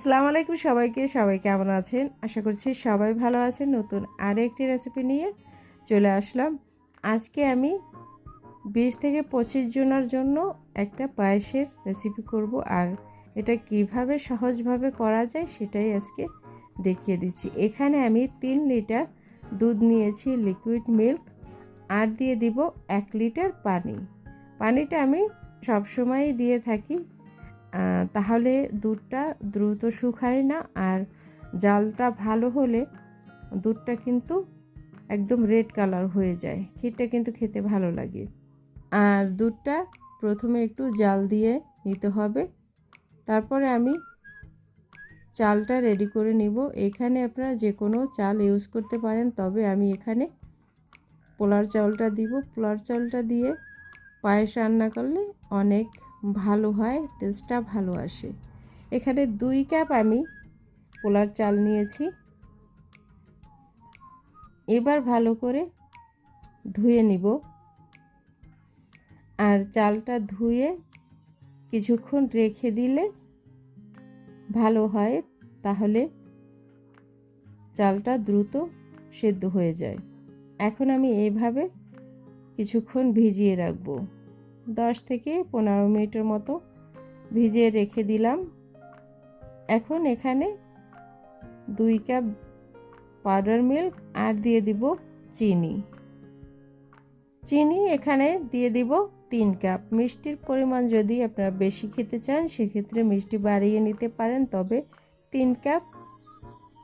আসসালামু আলাইকুম সবাইকে, সবাই কেমন আছেন? আশা করছি সবাই ভালো আছেন। নতুন আরও একটি রেসিপি নিয়ে চলে আসলাম। আজকে আমি বিশ থেকে পঁচিশ জনের জন্য একটা পায়েসের রেসিপি করব আর এটা কীভাবে সহজভাবে করা যায় সেটাই আজকে দেখিয়ে দিচ্ছি। এখানে আমি তিন লিটার দুধ নিয়েছি লিকুইড মিল্ক আর দিয়ে দিব এক লিটার পানি। পানিটা আমি সবসময়ই দিয়ে থাকি। তাহলে দুধটা দ্রুত শুকায় না আর জালটা ভালো হলে দুধটা কিন্তু একদম রেড কালার হয়ে যায়। ক্ষীরটা কিন্তু খেতে ভালো লাগে। আর দুধটা প্রথমে একটু জাল দিয়ে নিতে হবে। তারপরে আমি চালটা রেডি করে নিব। এখানে আপনারা যে কোনো চাল ইউজ করতে পারেন, তবে আমি এখানে পোলার চাউলটা দিব। পোলার চাউলটা দিয়ে পায়েস রান্না করলে অনেক ভালো হয় টেস্টটা ভালো আসে। এখানে দুই কাপ আমি পোলার চাল নিয়েছি। এবার ভালো করে ধুয়ে নিব। আর চালটা ধুয়ে কিছুক্ষণ রেখে দিলে ভালো হয়, তাহলে চালটা দ্রুত সেদ্ধ হয়ে যায়। এখন আমি এইভাবে কিছুক্ষণ ভিজিয়ে রাখব। দশ থেকে পনেরো মিনিটের মতো ভিজিয়ে রেখে দিলাম। এখন এখানে দুই কাপ পাউডার মিল্ক আর দিয়ে দিব চিনি। চিনি এখানে দিয়ে দিব তিন কাপ। মিষ্টির পরিমাণ যদি আপনারা বেশি খেতে চান, সেক্ষেত্রে মিষ্টি বাড়িয়ে নিতে পারেন, তবে তিন কাপ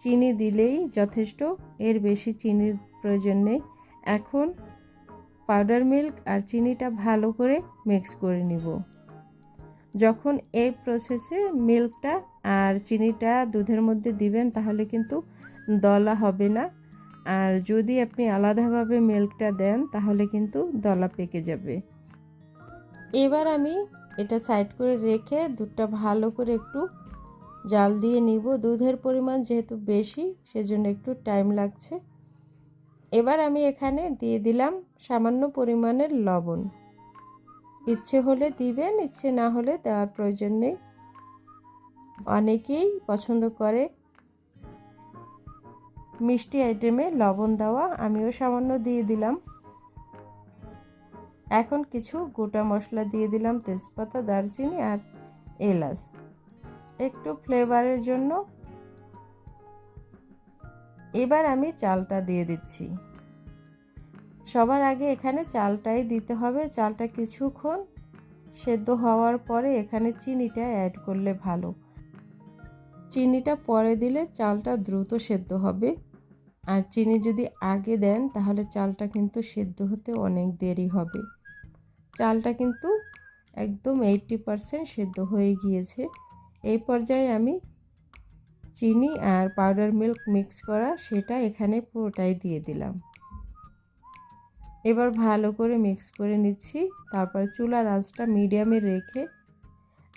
চিনি দিলেই যথেষ্ট। এর বেশি চিনির প্রয়োজন নেই। এখন পাউডার মিল্ক আর চিনিটা ভালো করে মিক্স করে নিব। যখন এই প্রসেসে মিল্কটা আর চিনিটা দুধের মধ্যে দিবেন, তাহলে কিন্তু দলা হবে না। আর যদি আপনি আলাদাভাবে মিল্কটা দেন, তাহলে কিন্তু দলা পেকে যাবে। এবার আমি এটা সাইড করে রেখে দুধটা ভালো করে একটু জাল দিয়ে নিব। দুধের পরিমাণ যেহেতু বেশি, সেজন্য একটু টাইম লাগছে। এবার আমি এখানে দিয়ে দিলাম সামান্য পরিমাণের লবণ। ইচ্ছে হলে দিবেন, ইচ্ছে না হলে দেওয়ার প্রয়োজন নেই। অনেকেই পছন্দ করে মিষ্টি আইটেমে লবণ দেওয়া, আমিও সামান্য দিয়ে দিলাম। এখন কিছু গোটা মশলা দিয়ে দিলাম তেজপাতা, দারচিনি আর এলাচ। একটু ফ্লেভারের জন্য এবার আমি চালটা দিয়ে দিচ্ছি। সবার আগে এখানে চালটাই দিতে হবে। চালটা কিছুক্ষণ সেদ্ধ হওয়ার পরে এখানে চিনিটা অ্যাড করলে ভালো। চিনিটা পরে দিলে চালটা দ্রুত সেদ্ধ হবে। আর চিনি যদি আগে দেন, তাহলে চালটা কিন্তু সেদ্ধ হতে অনেক দেরি হবে। চালটা কিন্তু একদম এইটটি পারসেন্ট সেদ্ধ হয়ে গিয়েছে। এই পর্যায়ে আমি চিনি আর পাউডার মিল্ক মিক্স করা সেটা এখানে পুরোটাই দিয়ে দিলাম। এবার ভালো করে মিক্স করে নিচ্ছি, তারপর চুলার আঁচটা মিডিয়ামে রেখে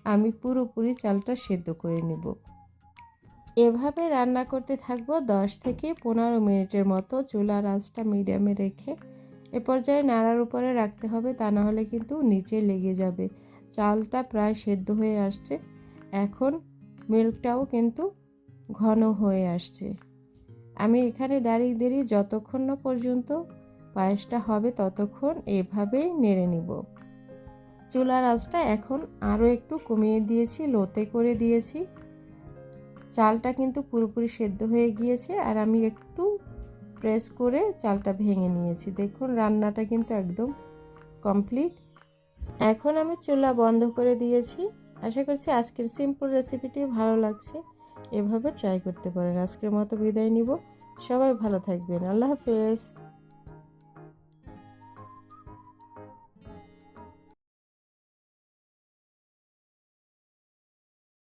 আমি পুরোপুরি চালটা সেদ্ধ করে নেব। এভাবে রান্না করতে থাকব দশ থেকে পনেরো মিনিটের মতো চুলার আঁচটা মিডিয়ামে রেখে। এ পর্যায়ে নাড়ার উপরে রাখতে হবে, তা না হলে কিন্তু নিচে লেগে যাবে। চালটা প্রায় সেদ্ধ হয়ে আসছে। এখন মিল্কটাও কিন্তু ঘন হয়ে আসছে। আমি এখানে দাঁড়িয়ে দাঁড়িয়ে যতক্ষণ না পর্যন্ত পায়েসটা হবে ততক্ষণ এভাবেই নেড়ে নিব। চুলার আঁচটা এখন আরও একটু কমিয়ে দিয়েছি, লোতে করে দিয়েছি। চালটা কিন্তু পুরোপুরি সেদ্ধ হয়ে গিয়েছে আর আমি একটু প্রেস করে চালটা ভেঙে নিয়েছি। দেখুন, রান্নাটা কিন্তু একদম কমপ্লিট। এখন আমি চুলা বন্ধ করে দিয়েছি। আশা করছি আজকের সিম্পল রেসিপিটি ভালো লাগছে। এভাবে ট্রাই করতে পারেন। আজকের মতো বিদায় নিব। সবাই ভালো থাকবেন। আল্লাহ হাফেজ।